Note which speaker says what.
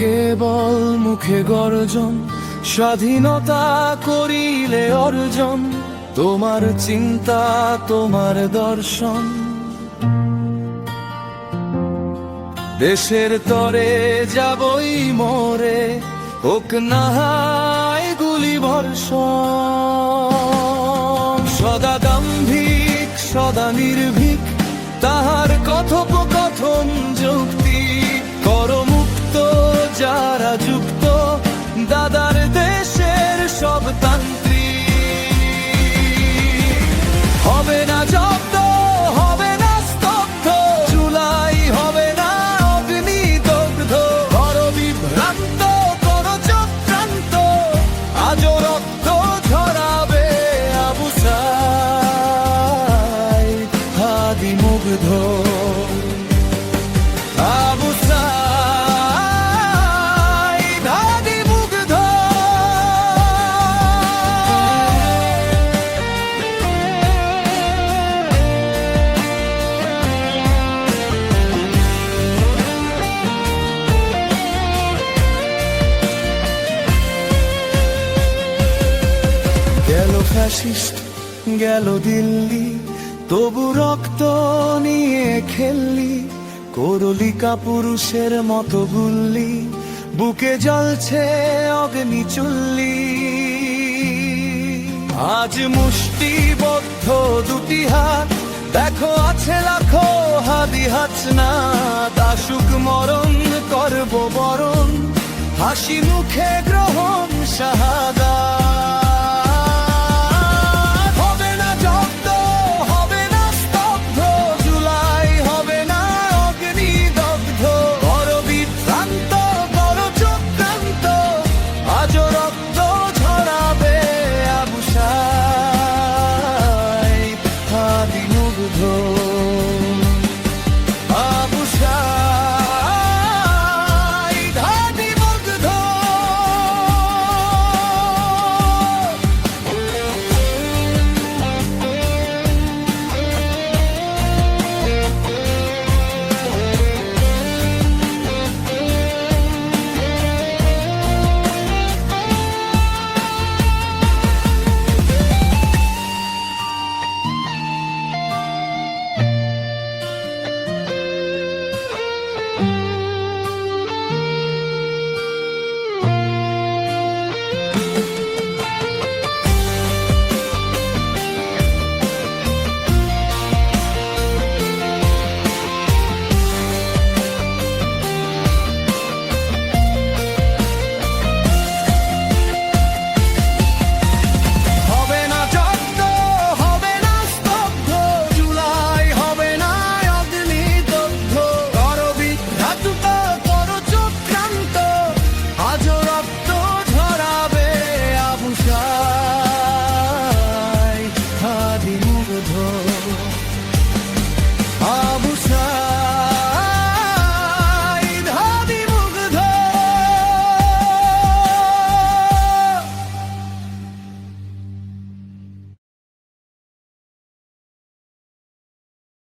Speaker 1: কেবল মুখে গর্জন, স্বাধীনতা করিলে অর্জন, তোমার চিন্তা, তোমার দর্শন। দেশের তরে যাবই মোরে, হোক নাহাই গুলি বর্ষণ সদা দাম্ভিক, সদা নির্ভীক, তাহার কথোপকথন যুক্তি মুগ্ধ গেল ফ্যাসিস্ট গেল দিল্লি তবু রক্ত নিয়ে খেললি করলিকা পুরুষের মতো গুল্লি, বুকে জ্বলছে অগ্নি চুল্লি। আজ মুষ্টিবদ্ধ দুটি হাত, দেখো আছে লাখো হাদি হাচনা দাসুক মরণ করব বরণ, হাসি মুখে গ্রহণ শাহাদা